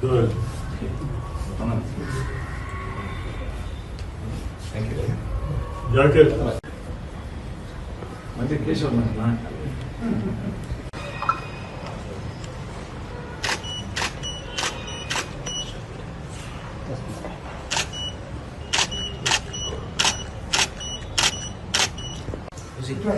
Good. Jacket. ಮತ್ತೆ Keshav 对。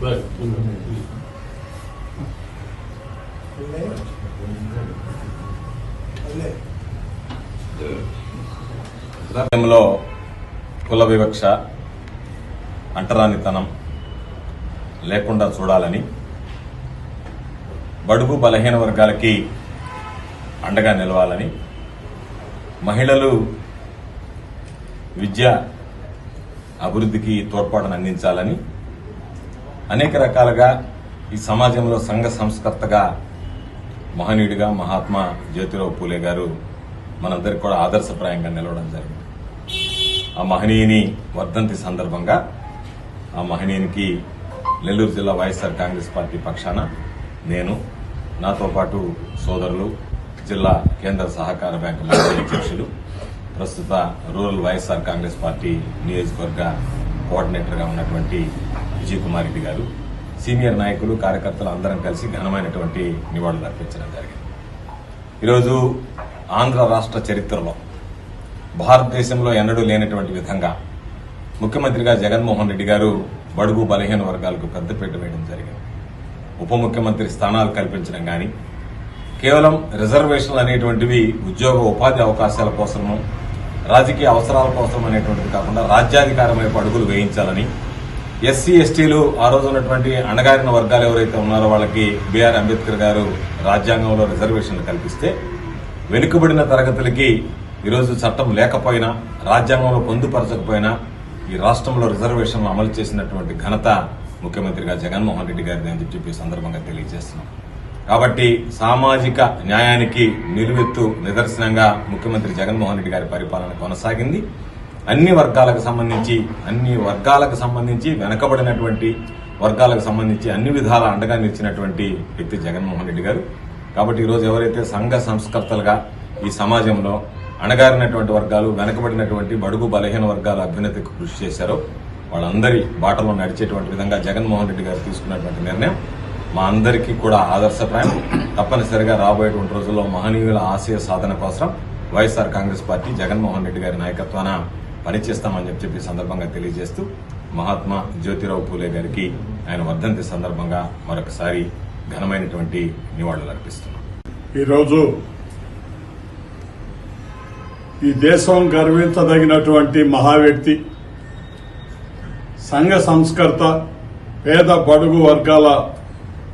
Right, mm -hmm. Left. Left. Yeah. కుల వివక్ష అంటరానితనం లేకుండా చూడాలని బడుగు బలహీన వర్గాలకి అండగా నిలవాలని మహిళలు విద్య అభివృద్ధికి తోడ్పాటును అందించాలని అనేక రకాలుగా ఈ సమాజంలో సంఘ సంస్కర్తగా మహనీయుడిగా మహాత్మా జ్యోతిరావు పూలే గారు మనందరికి కూడా ఆదర్శప్రాయంగా నిలవడం జరిగింది. ఆ మహనీయుని వర్ధంతి సందర్భంగా ఆ మహనీయునికి నెల్లూరు జిల్లా వైఎస్ఆర్ కాంగ్రెస్ పార్టీ పక్షాన నేను నాతో పాటు సోదరులు జిల్లా కేంద్ర సహకార బ్యాంకు మాజీ అధ్యక్షులు ప్రస్తుత రూరల్ వైఎస్ఆర్ కాంగ్రెస్ పార్టీ నియోజకవర్గ కోఆర్డినేటర్గా ఉన్నటువంటి విజయ్ కుమార్ రెడ్డి గారు సీనియర్ నాయకులు కార్యకర్తలు అందరం కలిసి ఘనమైనటువంటి నివాళులు అర్పించడం జరిగింది. ఈరోజు ఆంధ్ర రాష్ట్ర చరిత్రలో భారతదేశంలో ఎన్నడూ లేనటువంటి విధంగా ముఖ్యమంత్రిగా జగన్మోహన్ రెడ్డి గారు బడుగు బలహీన వర్గాలకు పెద్దపీట వేయడం జరిగింది. ఉప ముఖ్యమంత్రి స్థానాలు కల్పించడం కానీ కేవలం రిజర్వేషన్లు అనేటువంటివి ఉద్యోగ ఉపాధి అవకాశాల కోసము రాజకీయ అవసరాల కోసం అనేటువంటిది కాకుండా రాజ్యాధికారం వైపు అడుగులు వేయించాలని ఎస్సీ ఎస్టీలు ఆ రోజు ఉన్నటువంటి అణగారిన వర్గాలు ఎవరైతే ఉన్నారో వాళ్ళకి బిఆర్ అంబేద్కర్ గారు రాజ్యాంగంలో రిజర్వేషన్లు కల్పిస్తే వెనుకబడిన తరగతులకి ఈరోజు చట్టం లేకపోయినా రాజ్యాంగంలో పొందుపరచకపోయినా ఈ రాష్ట్రంలో రిజర్వేషన్లు అమలు చేసినటువంటి ఘనత ముఖ్యమంత్రిగా జగన్మోహన్ రెడ్డి గారిని అని చెప్పి సందర్భంగా తెలియజేస్తున్నాం. కాబట్టి సామాజిక న్యాయానికి నిలువెత్తు నిదర్శనంగా ముఖ్యమంత్రి జగన్మోహన్ రెడ్డి గారి పరిపాలన కొనసాగింది. అన్ని వర్గాలకు సంబంధించి అన్ని వర్గాలకు సంబంధించి వెనకబడినటువంటి వర్గాలకు సంబంధించి అన్ని విధాల అండగా నిలిచినటువంటి వ్యక్తి జగన్మోహన్ రెడ్డి గారు. కాబట్టి ఈరోజు ఎవరైతే సంఘ సంస్కర్తలుగా ఈ సమాజంలో అణగారినటువంటి వర్గాలు వెనకబడినటువంటి బడుగు బలహీన వర్గాల అభ్యున్నతికి కృషి చేశారో. వాళ్ళందరి బాటలో నడిచేటువంటి విధంగా జగన్మోహన్ రెడ్డి గారు తీసుకున్నటువంటి నిర్ణయం మా అందరికీ కూడా ఆదర్శప్రాయం. తప్పనిసరిగా రాబోయేటువంటి రోజుల్లో మహనీయుల ఆశయ సాధన కోసం వైఎస్ఆర్ కాంగ్రెస్ పార్టీ జగన్మోహన్ రెడ్డి గారి నాయకత్వాన పనిచేస్తామని చెప్పి చెప్పి సందర్భంగా తెలియజేస్తూ మహాత్మా జ్యోతిరావు పూలే గారికి ఆయన వర్ధంతి సందర్భంగా మరొకసారి ఘనమైనటువంటి నివాళులు అర్పిస్తున్నాం ఈరోజు ఈ దేశం గర్వించదగినటువంటి మహా వ్యక్తి సంఘ సంస్కర్త పేద బడుగు వర్గాల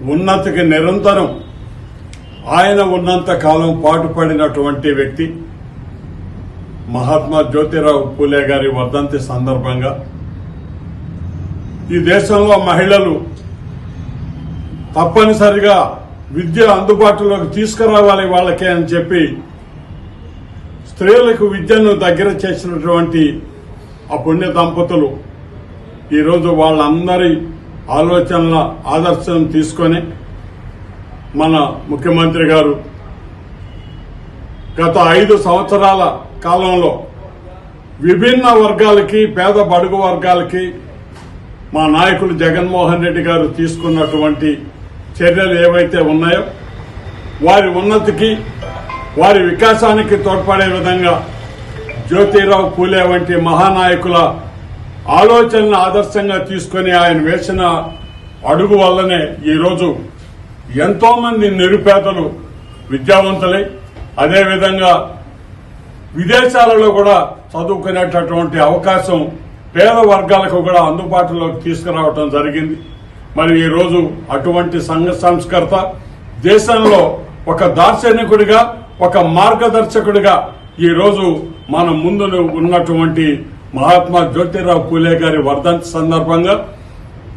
ఉన్నతికి నిరంతరం ఆయన ఉన్నంత కాలం పాటుపడినటువంటి వ్యక్తి మహాత్మా జ్యోతిరావు పూలే గారి వర్ధంతి సందర్భంగా. ఈ దేశంలో మహిళలు తప్పనిసరిగా విద్య అందుబాటులోకి తీసుకురావాలి వాళ్ళకే అని చెప్పి స్త్రీలకు విద్యను దగ్గర చేసినటువంటి ఆ పుణ్య దంపతులు ఈరోజు వాళ్ళందరి ఆలోచనల ఆదర్శం తీసుకొని మన ముఖ్యమంత్రి గారు గత ఐదు సంవత్సరాల కాలంలో విభిన్న వర్గాలకి పేద బడుగు వర్గాలకి మా నాయకులు జగన్మోహన్ రెడ్డి గారు తీసుకున్నటువంటి చర్యలు ఏవైతే ఉన్నాయో వారి ఉన్నతికి వారి వికాసానికి తోడ్పడే విధంగా జ్యోతిరావు పూలే వంటి మహానాయకుల ఆలోచనను ఆదర్శంగా తీసుకొని ఆయన వేసిన అడుగు వల్లనే ఈరోజు ఎంతో మంది నిరుపేదలు విద్యావంతులై అదేవిధంగా విదేశాలలో కూడా చదువుకునేటటువంటి అవకాశం పేద వర్గాలకు కూడా అందుబాటులోకి తీసుకురావటం జరిగింది. మరి ఈరోజు అటువంటి సంఘ సంస్కర్త దేశంలో ఒక దార్శనికుడిగా ఒక మార్గదర్శకుడిగా ఈరోజు మన ముందు ఉన్నటువంటి మహాత్మా జ్యోతిరావు పూలే గారి వర్ధంతి సందర్భంగా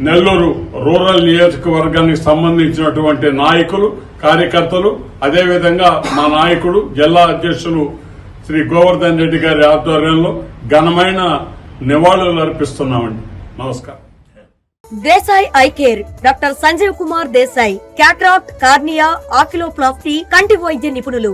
నెల్లూరు రూరల్ నియోజకవర్గానికి సంబంధించినటువంటి నాయకులు కార్యకర్తలు అదేవిధంగా మా నాయకుడు జిల్లా అధ్యక్షులు శ్రీ గోవర్ధన్ రెడ్డి గారి ఆధ్వర్యంలో ఘనమైన నివాళులు అర్పిస్తున్నామండి. నమస్కారం. Desai eye care doctor Sanjeev Kumar Desai cataract cornea oculoplasty కంటి వైద్య నిపుణులు.